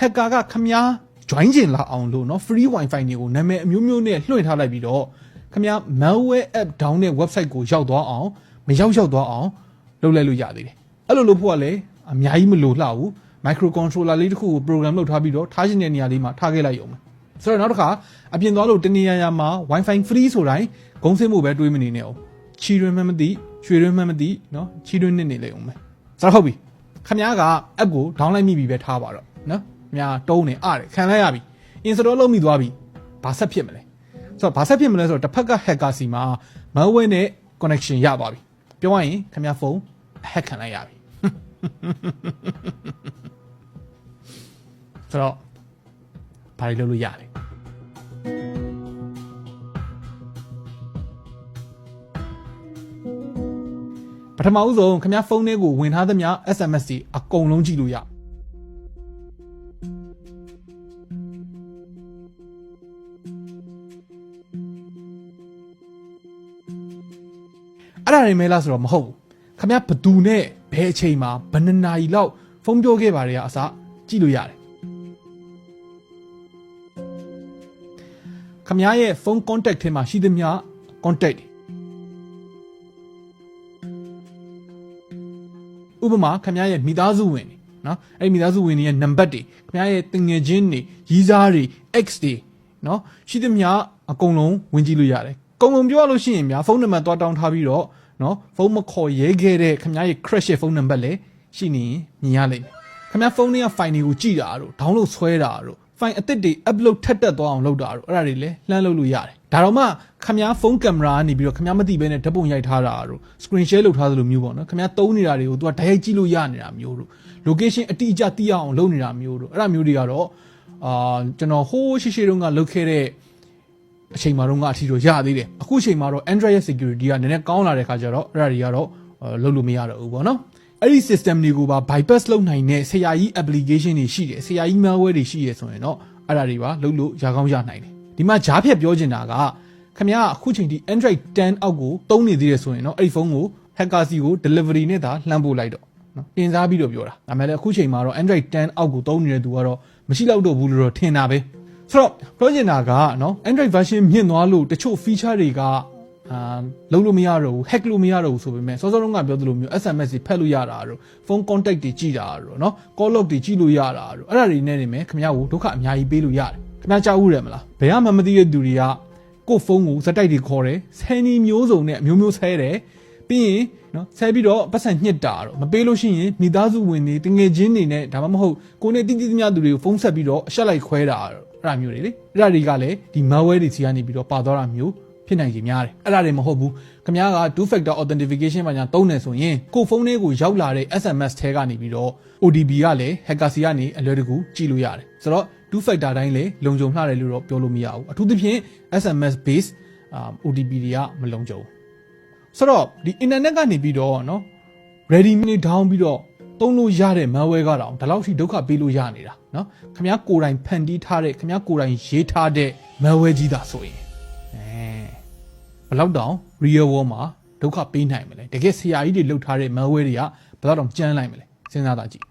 hacker ကခမား join ကျင်လာအောင်လို့เนาะ free wifi တွေကိုနာမည်အမျိုးမျိုးနဲ့လွှင့်ထားလိုက်ပြီးတော့ခမား malware app down တဲ့ website ကိုရောက်သွားအောင်မရောက်ရောက်သွားအောင်လုပ်လိုက်လို့ရသေးတယ်အဲ့လိုလုပ်ဖို့ကလည်းအများကြီးမလိုလှဘူး micro controller လေးတစ်ခုကို program လုပ်ထားပြီးတော့ထားခြင်းတဲ့နေရာလေးမှာထားခဲ့လိုက်ရုံပဲဆိုတော့နောက်တစ်ခါအပြင်သွားလို့တနေရာရာမှာ wifi free ဆိုတိုင်းဂုံးစင်းမှုပဲတွေးမနေနဲ့အောင်ချီရွင်မှမသိရွှေရွင်မှမသိเนาะချီရွင်နေနေလေအောင်ပဲဆိုတော့ဟုတ်ပြီခမားက app ကို download မိပြီပဲထားပါတော့เนาะ များတုံးနေအားတယ်ခံလိုက်ရပြီ install လုပ်မိသွားပြီဘာဆက်ဖြစ်မလဲဆိုတော့ဘာဆက်ဖြစ်မလဲဆိုတော့တစ်ဖက်က hacker စီမှာ malware နဲ့ connection ရပါပြီပြောရရင်ခမားဖုန်း hack ခံလိုက်ရပြီဆိုတော့ဘာတွေလုပ်လို့ရလဲပထမဦးဆုံးခင်ဗျားဖုန်းထဲကိုဝင်ထားသမျှ SMS တွေအကုန်လုံးကြည့်လို့ရ ဒါတွေမဲလားဆိုတော့မဟုတ်ဘူးခင်ဗျားဘသူနဲ့ဘယ်အချိန်မှာဘယ်နှစ်နာရီလောက်ဖုန်းပြောခဲ့ပါတွေကအစကြည့်လို့ရတယ်ခမရဲ့ဖုန်း contact ထဲမှာရှိသမျှ contact တွေဥပမာခမရဲ့မိသားစုဝင်တွေနော်အဲ့ဒီမိသားစုဝင်တွေရဲ့နံပါတ်တွေခမရဲ့တင်ငယ်ချင်းတွေရီးစားတွေ X တွေနော်ရှိသမျှအကုန်လုံးဝင်ကြည့်လို့ရတယ်။ကုန်ကုန်ပြောရလို့ရှိရင်များဖုန်းနံပါတ်တွားတောင်းထားပြီးတော့ နော်ဖုန်းမခေါ်ရဲခဲ့တဲ့ခမရဲ့ crash ရဲ့ဖုန်းနံပါတ်လည်းရှိနေရင်မြင်ရလိမ့်မယ်။ခမဖုန်းထဲက file တွေကိုကြည့်တာတို့ download ဆွဲတာတို့ file အသစ်တွေ upload ထက်တက်သွားအောင်လုပ်တာတို့အဲ့ဒါတွေလည်းလှမ်းလုပ်လို့ရတယ်။ဒါတော့မှခမဖုန်းကင်မရာကနေပြီးတော့ခမမသိဘဲနဲ့ဓာတ်ပုံရိုက်ထားတာတို့ screen share လုပ်ထားသလိုမျိုးပေါ့နော်ခမသုံးနေတာတွေကို तू ကဓာတ်ရိုက်ကြည့်လို့ရနေတာမျိုးတို့ location အတိအကျသိရအောင်လုပ်နေတာမျိုးတို့အဲ့ဒါမျိုးတွေကတော့အာကျွန်တော်ဟိုးရှိရှိတုန်းကလုပ်ခဲ့တဲ့ အချိန်မှာတော့အထီတော့ရသေးတယ်အခုအချိန်မှာတော့ Android ရဲ့ security ကနည်းနည်းကောင်းလာတဲ့ခါကျတော့အဲ့ဒါတွေကတော့လုပ်လို့မရတော့ဘူးပေါ့နော်အဲ့ဒီ system တွေကိုပါ bypass လုပ်နိုင်တဲ့ဆရာကြီး application တွေရှိတယ်ဆရာကြီး malware တွေရှိရဆိုရင်တော့အဲ့ဒါတွေပါလုပ်လို့ရကောင်းရနိုင်တယ်ဒီမှာဂျားဖြတ်ပြောချင်တာကခင်ဗျားအခုချိန်ထိ Android 10အောက်ကိုသုံးနေသေးတယ်ဆိုရင်တော့အဲ့ဒီဖုန်းကို hacker စီကို delivery နဲ့သာလှမ်းပို့လိုက်တော့နော်တင်စားပြီးတော့ပြောတာဒါမှလည်းအခုချိန်မှာတော့ Android 10အောက်ကိုသုံးနေတဲ့သူကတော့မရှိတော့တော့ဘူးလို့တော့ထင်တာပဲ ဆိုတော့ပြောချင်တာကနော် Android version မြင့်သွားလို့တချို့ feature တွေကအာလုံးလို့မရတော့ဘူး hack လို့မရတော့ဘူးဆိုပေမဲ့စောစောတုန်းကပြောသလိုမျိုး SMS တွေဖက်လို့ရတာတို့ phone contact တွေကြည့်တာတို့နော် call log တွေကြည့်လို့ရတာတို့အဲ့ဒါတွေနဲ့နေမယ်ခင်ဗျားကိုဒုက္ခအများကြီးပေးလို့ရတယ်ခင်ဗျားကြားဦးတယ်မလားဘယ်မှမသိတဲ့သူတွေကကို့ဖုန်းကိုစက်တိုက်တွေခေါ်တယ်ဆယ်နီမျိုးစုံနဲ့အမျိုးမျိုးဆဲတယ်ပြီးရင်နော်ဆဲပြီးတော့ပတ်စံညှစ်တာတော့မပေးလို့ရှိရင်မိသားစုဝင်တွေတငယ်ချင်းတွေနဲ့ဒါမှမဟုတ်ကိုနဲ့တိတိကျကျသူတွေကိုဖုန်းဆက်ပြီးတော့အရှက်လိုက်ခွဲတာတော့ အဲ့ဒါမျိုးတွေလေအဲ့ဒါတွေကလည်းဒီ malware တွေစီကနေပြီးတော့ပါသွားတာမျိုးဖြစ်နိုင်ကြများတယ်အဲ့ဒါတွေမဟုတ်ဘူးခင်ဗျားက two factor authentication ဘာညာသုံးနေဆိုရင်ကိုဖုန်းလေးကိုရောက်လာတဲ့ SMS ထဲကနေပြီးတော့ OTP ကလည်း hacker စီကနေအလွယ်တကူကြည့်လို့ရတယ်ဆိုတော့ two factor တိုင်းလည်းလုံခြုံလှတယ်လို့တော့ပြောလို့မရဘူးအထူးသဖြင့် SMS base OTP တွေကမလုံခြုံဘူးဆိုတော့ဒီ internet ကနေပြီးတော့နော် ready minute down ပြီးတော့ သုံးလို့ရတဲ့ malware ကတော့ဒီလောက်ထိဒုက္ခပေးလို့ရနေတာเนาะခင်ဗျားကိုယ်တိုင်ဖန်တီးထားတဲ့ခင်ဗျားကိုယ်တိုင်ရေးထားတဲ့ malware ကြီးတာဆိုရင်အဲဘယ်လောက်တောင် real world မှာဒုက္ခပေးနိုင်မလဲတကယ်ဆရာကြီးတွေလှုပ်ထားတဲ့ malware တွေကဘယ်လောက်တောင်ကြမ်းလိုက်မလဲစဉ်းစားတာကြည့်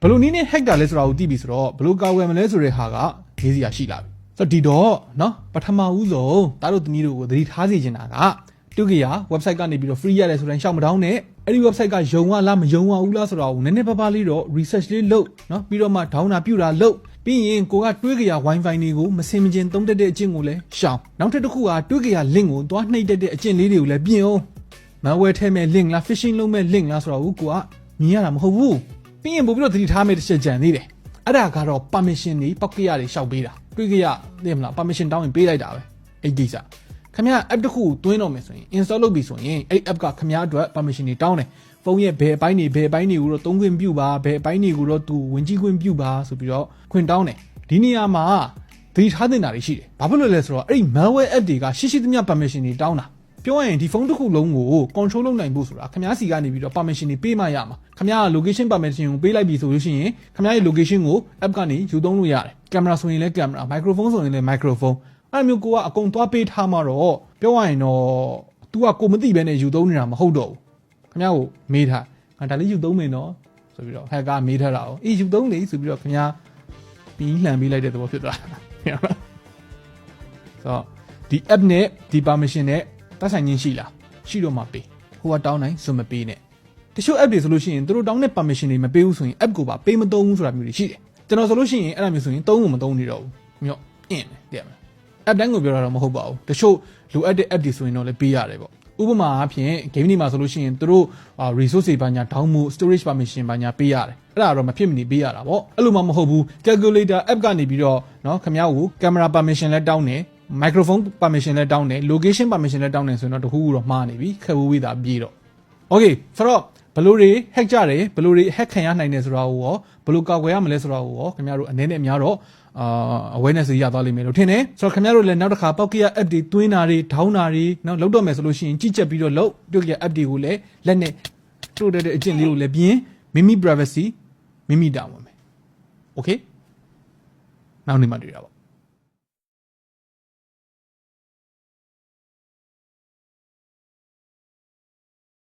ဘယ်လိုနည်းနဲ့ hack တာလဲဆိုတာကိုသိပြီဆိုတော့ဘယ်လိုကာကွယ်မလဲဆိုတဲ့ဟာကမေးစရာရှိလာပြီဆိုတော့ဒီတော့เนาะပထမဦးဆုံးတားတို့သမီးတို့ကိုသတိထားစေချင်တာက တုကရ website ကနေပြီးတော့ free ရတယ်ဆိုရင်ရှောက်မတောင်းနဲ့အဲ့ဒီ website ကယုံဝလားမယုံဝဘူးလားဆိုတော့နည်းနည်းပါးပါးလေးတော့ research လေးလုပ်เนาะပြီးတော့မှ down တာပြုတာလုပ်ပြီးရင်ကိုကတွေးကြရ wifi တွေကိုမစင်မကျင်သုံးတတ်တဲ့အကျင့်ကိုလည်းရှောင်နောက်ထပ်တစ်ခုကတွေးကြရ link ကိုသွားနှိပ်တတ်တဲ့အကျင့်လေးတွေကိုလည်းပြင်အောင် malware ထဲမဲ့ link လား phishing လုပ်မဲ့ link လားဆိုတော့ကိုကမြင်ရတာမဟုတ်ဘူးပြီးရင်ပို့ပြီးတော့သတိထားမဲ့တစ်ချက်ကြံသေးတယ်အဲ့ဒါကတော့ permission တွေပောက်ကရတွေရှောက်ပေးတာတွေးကြရသိမလား permission တောင်းရင်ပေးလိုက်တာပဲအဲ့ဒီကိစ္စ ခင်ဗျာ app တစ်ခုကိုသွင်းတော့မယ်ဆိုရင် install လုပ်ပြီဆိုရင်အဲ့ app ကခင်ဗျာအတွက် permission တွေတောင်းတယ်ဖုန်းရဲ့ဘယ်အပိုင်းတွေဘယ်အပိုင်းတွေကိုတော့သုံးခွင့်ပြုပါဘယ်အပိုင်းတွေကိုတော့သူဝင်ကြည့်ခွင့်ပြုပါဆိုပြီးတော့ခွင့်တောင်းတယ်ဒီနေရာမှာသတိထားသင့်တာတွေရှိတယ်ဘာဖြစ်လို့လဲဆိုတော့အဲ့ဒီ malware app တွေကရှိရှိသမျှ permission တွေတောင်းတာပြောရရင်ဒီဖုန်းတစ်ခုလုံးကို control လုပ်နိုင်ဖို့ဆိုတာခင်ဗျားစီကနေပြီးတော့ permission တွေပေးမှရမှာခင်ဗျားက location permission ကိုပေးလိုက်ပြီဆိုလို့ရှိရင်ခင်ဗျားရဲ့ location ကို app ကနေယူသုံးလို့ရတယ်ကင်မရာဆိုရင်လည်းကင်မရာ microphone ဆိုရင်လည်း microphone အဲ့လိုမျိုးကိုကအကုန်သွားပေးထားမှတော့ပြောရရင်တော့ तू ကကိုမသိဘဲနဲ့ယူသုံးနေတာမဟုတ်တော့ဘူးခင်ဗျားကိုမေးထားဟာဒါလေးယူသုံးမယ်နော်ဆိုပြီးတော့ hacker မေးထားတာ哦အေးယူသုံးလေဆိုပြီးတော့ခင်ဗျာပြီးလှန်ပေးလိုက်တဲ့သဘောဖြစ်သွားတာဟုတ်လားဆိုတော့ဒီ app နဲ့ဒီ permission နဲ့သက်ဆိုင်ခြင်းရှိလားရှိတော့မှပေးဟိုကတောင်းနိုင်ဆိုမပေးနဲ့တချို့ app တွေဆိုလို့ရှိရင်သူတို့တောင်းတဲ့ permission တွေမပေးဘူးဆိုရင် app ကိုပါပေးမသုံးဘူးဆိုတာမျိုးတွေရှိတယ်ကျွန်တော်ဆိုလို့ရှိရင်အဲ့ဒါမျိုးဆိုရင်သုံးဖို့မသုံးနေတော့ဘူးမြော့အင်းတယ်တဲ့မလား app တိုင်းကိုပြောတာတော့မဟုတ်ပါဘူးတချို့လိုအပ်တဲ့ app တွေဆိုရင်တော့လည်းပေးရတယ်ပေါ့ဥပမာအားဖြင့် game တွေမှာဆိုလို့ရှိရင်သူတို့အာ resource တွေဘာညာ download storage permission ဘာညာပေးရတယ်အဲ့ဒါတော့မဖြစ်မနေပေးရတာပေါ့အဲ့လိုမှမဟုတ်ဘူး calculator app ကနေပြီးတော့เนาะခင်ဗျားကို camera permission လည်းတောင်းတယ် microphone permission လည်းတောင်းတယ် location permission လည်းတောင်းတယ်ဆိုရင်တော့တခုခုတော့မှားနေပြီခက်ဝေးဝေးတာပြေးတော့ okay ဆိုတော့ ဘယ်လိုတွေ hack ကြတယ်ဘယ်လိုတွေ hack ခံရနိုင်တယ်ဆိုတာကိုရောဘယ်လိုကာကွယ်ရမလဲဆိုတာကိုရောခင်ဗျားတို့အနေနဲ့အများတော့အာ awareness ရသွားလိမ့်မယ်လို့ထင်တယ်ဆိုတော့ခင်ဗျားတို့လည်းနောက်တစ်ခါပောက်ကရ app တွေတွင်းတာတွေဒေါင်းတာတွေနောက်လောက်တော့မယ်ဆိုလို့ရှိရင်ကြည့်ချက်ပြီးတော့လောက်ပြုတ်ရ app တွေကိုလည်းလက်နဲ့တို့တဲ့အကျင့်လေးကိုလည်းပြင်မိမိ privacy မိမိတာဝန်ပဲ okay နောက်နေ့မှတွေ့တာပေါ့